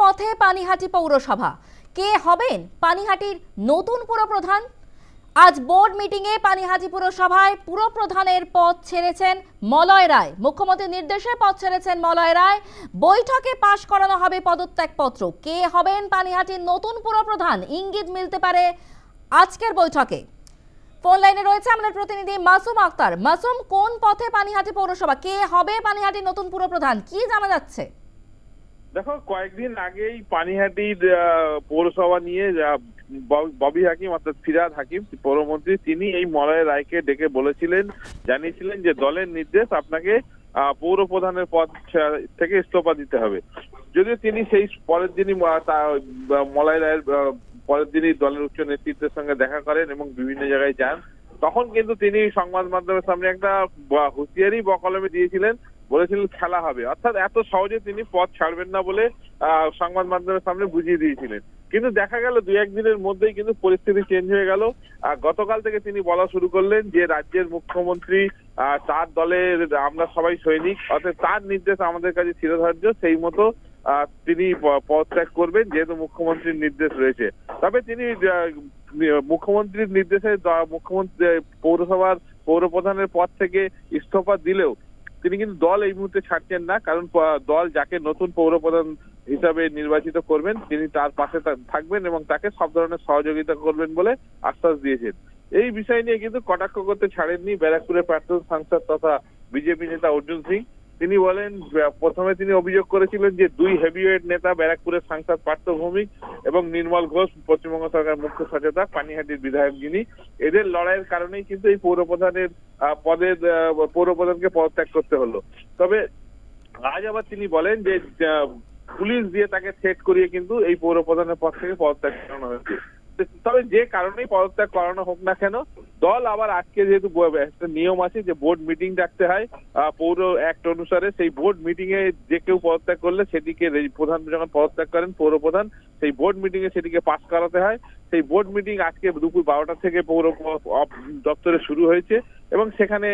পথে পানিহাটি পৌরসভা। কে হবেন পানিহাটির নতুন পুরপ্রধান? আজ বোর্ড মিটিংয়ে পানিহাটি পুরসভায় পুরপ্রধানের পদ ছেড়েছেন মলয় রায়। মুখ্যমন্ত্রীর নির্দেশে পদ ছেড়েছেন মলয় রায়। বৈঠকে পাশ করানো হবে পদত্যাগপত্র। কে হবেন পানিহাটির নতুন পুরপ্রধান? ইঙ্গিত মিলতে পারে আজকের বৈঠকে। ফোন লাইনে রয়েছে আমাদের প্রতিনিধি মাসুম আক্তার। মাসুম, কোন পথে পানিহাটি পৌরসভা? কে হবে পানিহাটির নতুন পুরপ্রধান? কি জানা যাচ্ছে? দেখো, কয়েকদিন আগেই পানিহাটির পৌরসভা নিয়ে ববি হাকিম অর্থাৎ ফিরাদ হাকিম, পৌরমন্ত্রী, তিনি এই মলয় রায়কে ডেকে বলেছিলেন, জানিয়েছিলেন যে দলের নির্দেশ আপনাকে পৌর প্রধানের পদ থেকে ইস্তফা দিতে হবে। যদিও তিনি সেই পরের দিনই মলয় রায়ের পরের দিনই দলের উচ্চ নেতৃত্বের সঙ্গে দেখা করেন এবং বিভিন্ন জায়গায় যান। তখন কিন্তু তিনি সংবাদ মাধ্যমের সামনে একটা হুঁশিয়ারি বকলমে দিয়েছিলেন বলেছিলেন খেলা হবে। অর্থাৎ এত সহজে তিনি পথ ছাড়বেন না বলে সংবাদ মাধ্যমের সামনে বুঝিয়ে দিয়েছিলেন। কিন্তু দেখা গেল দুই একদিনের মধ্যেই কিন্তু পরিস্থিতি চেঞ্জ হয়ে গেল। গতকাল থেকে তিনি বলা শুরু করলেন যে, রাজ্যের মুখ্যমন্ত্রী তার দলের আমরা সবাই সৈনিক, অর্থাৎ তার নির্দেশ আমাদের কাছে শিরোধার্য সেই মতো তিনি পদত্যাগ করবেন যেহেতু মুখ্যমন্ত্রীর নির্দেশ রয়েছে। তবে তিনি মুখ্যমন্ত্রীর নির্দেশে মুখ্যমন্ত্রী, পৌরসভার পৌরপ্রধানের পদ থেকে ইস্তফা দিলেও তিনি কিন্তু দল এই মুহূর্তে ছাড়ছেন না, কারণ দল যাকে নতুন পৌরপ্রধান হিসাবে নির্বাচিত করবেন, তিনি তার পাশে থাকবেন এবং তাকে সব ধরনের সহযোগিতা করবেন বলে আশ্বাস দিয়েছেন। এই বিষয় নিয়ে কিন্তু কটাক্ষ করতে ছাড়েননি ব্যারাকপুরের প্রাক্তন সাংসদ তথা বিজেপি নেতা অর্জুন সিং। তিনি বলেন প্রথমে তিনি অভিযোগ করেছিলেন যে দুই হেভিওয়েট নেতা ব্যারাকপুরের সাংসদ পার্থ ভৌমিক এবং নির্মল ঘোষ পশ্চিমবঙ্গ সরকার মুখ্য সচেতক পানিহাটির বিধায়ক যিনি। এদের লড়াইয়ের কারণেই কিন্তু এই পৌরপ্রধানের আহ, পদের আহ, পৌরপ্রধানকে পদত্যাগ করতে হলো। তবে আজ আবার তিনি বলেন যে পুলিশ দিয়ে তাকে থ্রেট করিয়ে কিন্তু এই পৌরপ্রধানের পদ থেকে পদত্যাগ করানো হয়েছে। তবে যে কারণেই পদত্যাগ করানো হোক না কেন, দল আবার আজকে যেহেতু একটা নিয়ম আছে যে বোর্ড মিটিং ডাকতে হয় পৌর অ্যাক্ট অনুসারে সেই বোর্ড মিটিং এ যে কেউ পদত্যাগ করলে সেটিকে প্রধান যখন পদত্যাগ করেন পৌর প্রধান, সেই বোর্ড মিটিং এ সেটিকে পাশ করাতে হয়। সেই বোর্ড মিটিং আজকে দুপুর বারোটা থেকে পৌর দপ্তরে শুরু হয়েছে এবং সেখানে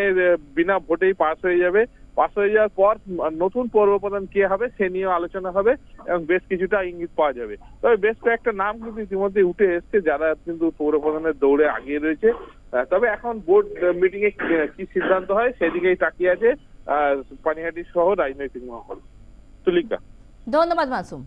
বিনা ভোটেই পাশ হয়ে যাবে। পাস হয়ে যাওয়ার পর নতুন পৌর প্রধান কে হবে সে নিয়ে আলোচনা হবে এবং বেশ কিছুটা ইঙ্গিত পাওয়া যাবে। তবে বেশ কয়েকটা নাম কিন্তু ইতিমধ্যে উঠে এসছে যারা কিন্তু পৌর প্রধানের দৌড়ে আগিয়ে রয়েছে। তবে এখন বোর্ড মিটিং এ কি- সিদ্ধান্ত হয় সেদিকেই তাকিয়ে আছে পানিহাটি সহ রাজনৈতিক মহল। তুলিকা ধন্যবাদ মাসুম।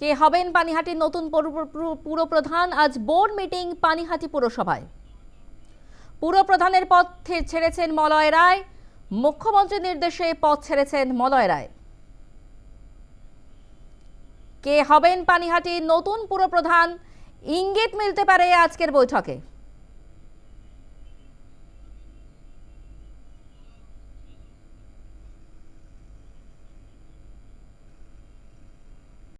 কে হবেন পানিহাটির নতুন পুর- পুরপ্রধান আজ বোর্ড মিটিং পানিহাটি পুরসভায়। পুরপ্রধানের পদ ছেড়েছেন মলয় রায়। মুখ্যমন্ত্রীর নির্দেশে পদ ছেড়েছেন মলয় রায়। কে হবেন পানিহাটির নতুন পুরপ্রধান ইঙ্গিত মিলতে পারে আজকের বৈঠকে।